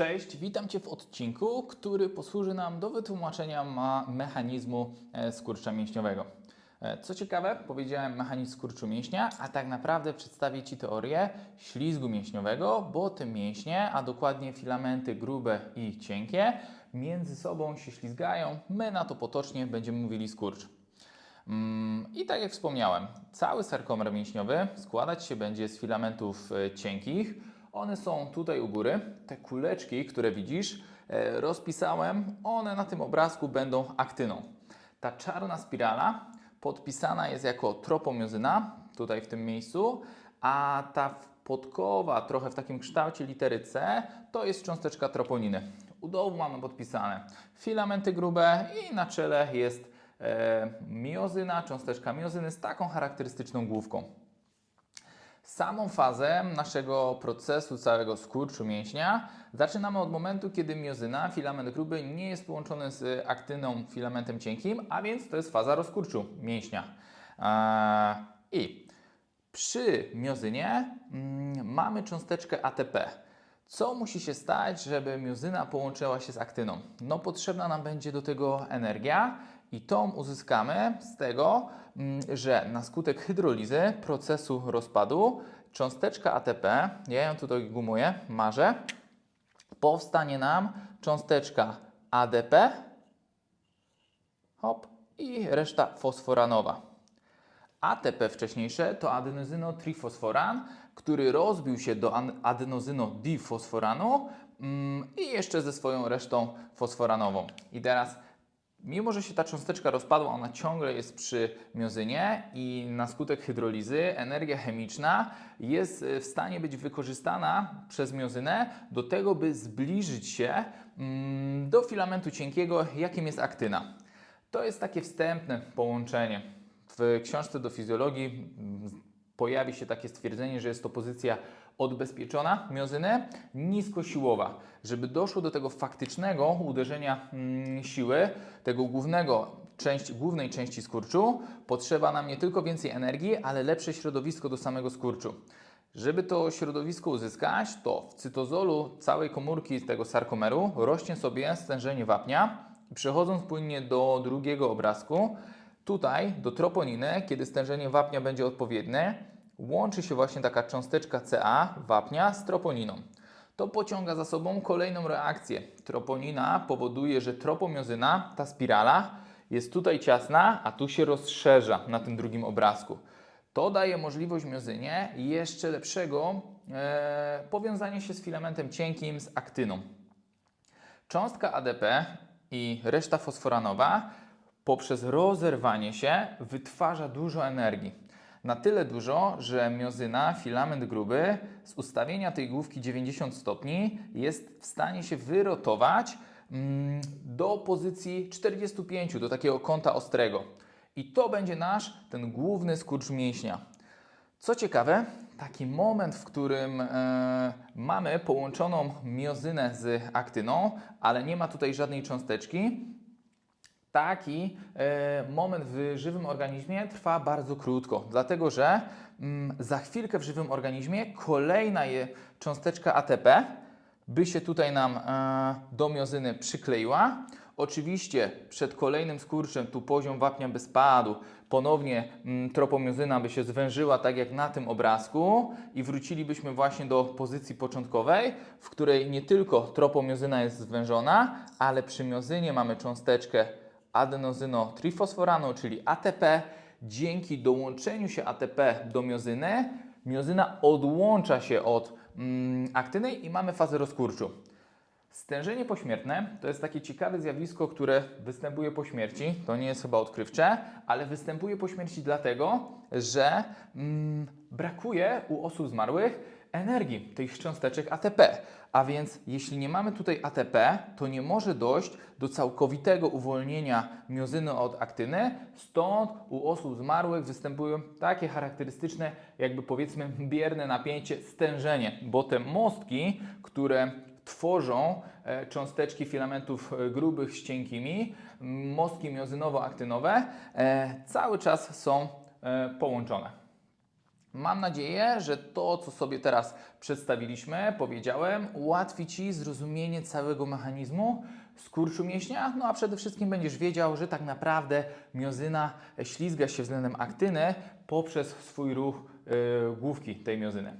Cześć, witam Cię w odcinku, który posłuży nam do wytłumaczenia ma mechanizmu e, skurcza mięśniowego. E, Co ciekawe, powiedziałem mechanizm skurczu mięśnia, a tak naprawdę przedstawię Ci teorię ślizgu mięśniowego, bo te mięśnie, a dokładnie filamenty grube i cienkie, między sobą się ślizgają. My na to potocznie będziemy mówili skurcz. Mm, I tak jak wspomniałem, cały sarkomer mięśniowy składać się będzie z filamentów e, cienkich. One są tutaj u góry. Te kuleczki, które widzisz, e, rozpisałem. One na tym obrazku będą aktyną. Ta czarna spirala podpisana jest jako tropomiozyna, tutaj w tym miejscu, a ta podkowa, trochę w takim kształcie litery C, to jest cząsteczka troponiny. U dołu mamy podpisane filamenty grube i na czele jest e, miozyna, cząsteczka miozyny z taką charakterystyczną główką. Samą fazę naszego procesu całego skurczu mięśnia zaczynamy od momentu, kiedy miozyna, filament gruby, nie jest połączony z aktyną, filamentem cienkim, a więc to jest faza rozkurczu mięśnia. Eee, I przy miozynie mm, mamy cząsteczkę ATP. Co musi się stać, żeby miozyna połączyła się z aktyną? No potrzebna nam będzie do tego energia i tą uzyskamy z tego, mm, że na skutek hydrolizy procesu rozpadu cząsteczka ATP, ja ją tutaj gumuję, marzę, powstanie nam cząsteczka ADP, hop, i reszta fosforanowa. ATP wcześniejsze to adenozynotrifosforan, który rozbił się do an- adenozyno-difosforanu mm, i jeszcze ze swoją resztą fosforanową. I teraz, mimo że się ta cząsteczka rozpadła, ona ciągle jest przy miozynie i na skutek hydrolizy energia chemiczna jest e, w stanie być wykorzystana przez miozynę do tego, by zbliżyć się mm, do filamentu cienkiego, jakim jest aktyna. To jest takie wstępne połączenie. W książce do fizjologii mm, pojawi się takie stwierdzenie, że jest to pozycja odbezpieczona miozyny, niskosiłowa. Żeby doszło do tego faktycznego uderzenia mm, siły, tego głównego część, głównej części skurczu, potrzeba nam nie tylko więcej energii, ale lepsze środowisko do samego skurczu. Żeby to środowisko uzyskać, to w cytozolu całej komórki tego sarkomeru rośnie sobie stężenie wapnia. Przechodząc płynnie do drugiego obrazku, tutaj do troponiny, kiedy stężenie wapnia będzie odpowiednie, łączy się właśnie taka cząsteczka Ca wapnia z troponiną. To pociąga za sobą kolejną reakcję. Troponina powoduje, że tropomiozyna, ta spirala, jest tutaj ciasna, a tu się rozszerza na tym drugim obrazku. To daje możliwość miozynie jeszcze lepszego e, powiązania się z filamentem cienkim, z aktyną. Cząstka ADP i reszta fosforanowa poprzez rozerwanie się wytwarza dużo energii. Na tyle dużo, że miozyna, filament gruby z ustawienia tej główki 90 stopni jest w stanie się wyrotować mm, do pozycji 45, do takiego kąta ostrego. I to będzie nasz ten główny skurcz mięśnia. Co ciekawe, taki moment, w którym e, mamy połączoną miozynę z aktyną, ale nie ma tutaj żadnej cząsteczki, taki e, moment w żywym organizmie trwa bardzo krótko, dlatego że mm, za chwilkę w żywym organizmie kolejna cząsteczka ATP by się tutaj nam e, do miozyny przykleiła. Oczywiście przed kolejnym skurczem tu poziom wapnia by spadł, ponownie mm, tropomiozyna by się zwężyła tak jak na tym obrazku i wrócilibyśmy właśnie do pozycji początkowej, w której nie tylko tropomiozyna jest zwężona, ale przy miozynie mamy cząsteczkę adenozynotrifosforanu, czyli ATP. Dzięki dołączeniu się ATP do miozyny, miozyna odłącza się od mm, aktyny i mamy fazę rozkurczu. Stężenie pośmiertne to jest takie ciekawe zjawisko, które występuje po śmierci. To nie jest chyba odkrywcze, ale występuje po śmierci dlatego, że mm, brakuje u osób zmarłych energii tych cząsteczek ATP. A więc jeśli nie mamy tutaj ATP, to nie może dojść do całkowitego uwolnienia miozyny od aktyny. Stąd u osób zmarłych występują takie charakterystyczne, jakby powiedzmy bierne napięcie, stężenie, bo te mostki, które tworzą e, cząsteczki filamentów e, grubych z cienkimi, mostki miozynowo-aktynowe, e, cały czas są połączone. Mam nadzieję, że to, co sobie teraz przedstawiliśmy, powiedziałem, ułatwi Ci zrozumienie całego mechanizmu skurczu mięśnia, no a przede wszystkim będziesz wiedział, że tak naprawdę miozyna ślizga się względem aktyny poprzez swój ruch yy, główki tej miozyny.